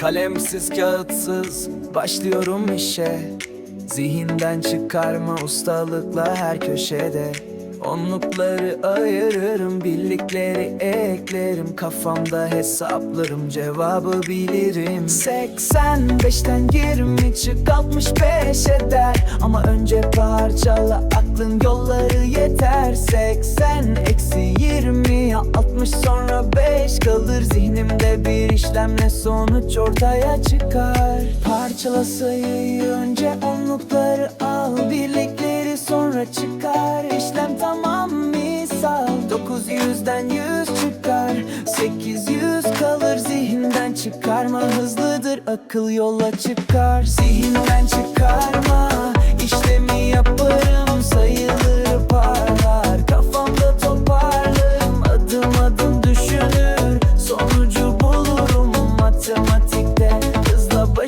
Kalemsiz kağıtsız başlıyorum işe. Zihinden çıkarma ustalıkla her köşede. Onlukları ayırırım, birlikleri eklerim. Kafamda hesaplarım, cevabı bilirim. 85'ten 20 çık 65 eder Ama önce parçala aklın yolları yeter. 80 eksi 20 60 sonra 5 kalır Zihnimde bir işlemle sonuç ortaya çıkar? Parçala sayıyı önce onlukları al Birlikleri sonra çıkar. İşlem tamam misal 900'den 100 çıkar. 800 kalır zihinden çıkarma. Hızlıdır akıl yola çıkar. Zihinden çıkarma işlemi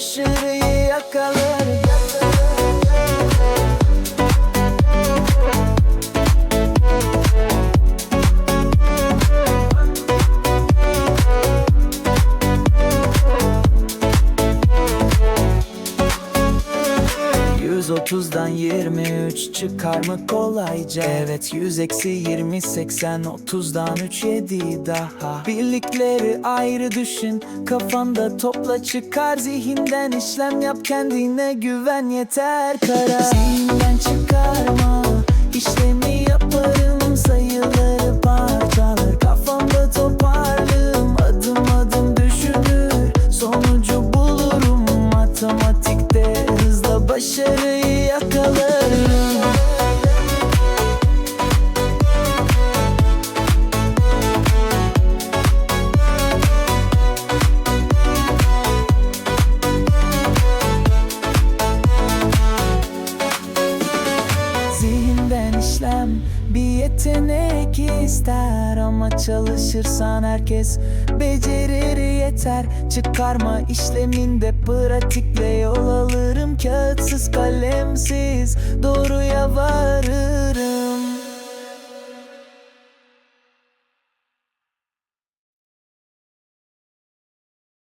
Aşırı yakalım 30'dan 23 çıkar mı kolayca? Evet 100 eksi 20 80 30'dan 3 7 daha. Birlikleri ayrı düşün kafanda topla çıkar. Zihinden işlem yap kendine güven yeter. Karar Zihinden çıkarma işlemi yaparım sayıları parçalar. Kafamda toparlığım adım adım düşünür. Sonucu bulurum matematikte hızla başarı işlem bir yetenek ister Ama çalışırsan herkes becerir yeter. Çıkarma işleminde pratikle yol alırım. Kağıtsız kalemsiz doğruya varırım